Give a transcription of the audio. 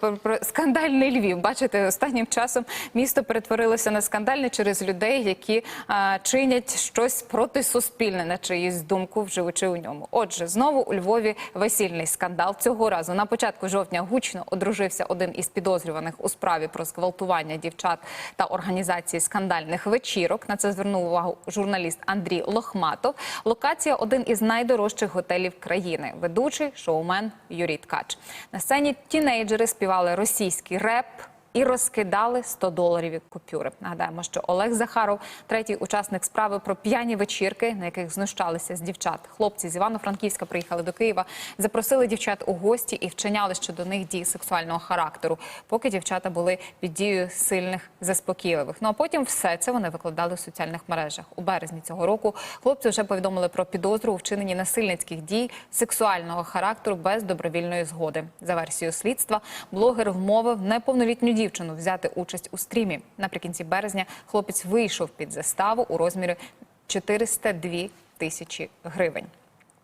Про- Скандальний Львів. Бачите, останнім часом місто перетворилося на скандальне через людей, які а, чинять щось протисуспільне, на чиїсь думку, живучи у ньому. Отже, знову у Львові весільний скандал. Цього разу на початку жовтня гучно одружився один із підозрюваних у справі про зґвалтування дівчат та організації скандальних вечірок. На це звернув увагу журналіст Андрій Лохматов. Локація один із найдорожчих готелів країни. Ведучий шоумен Юрій Ткач. На сцені тінейджери співали російський реп. І розкидали 100 доларів купюри. Нагадаємо, що Олег Захаров, третій учасник справи про п'яні вечірки, на яких знущалися з дівчат. Хлопці з Івано-Франківська приїхали до Києва, запросили дівчат у гості і вчиняли щодо них дій сексуального характеру, поки дівчата були під дією сильних заспокійливих. Ну а потім все це вони викладали в соціальних мережах. У березні цього року хлопці вже повідомили про підозру у вчиненні насильницьких дій сексуального характеру без добровільної згоди. За версією слідства, блогер вмовив неповнолітню дівчину взяти участь у стрімі. Наприкінці березня хлопець вийшов під заставу у розмірі 402 тисячі гривень.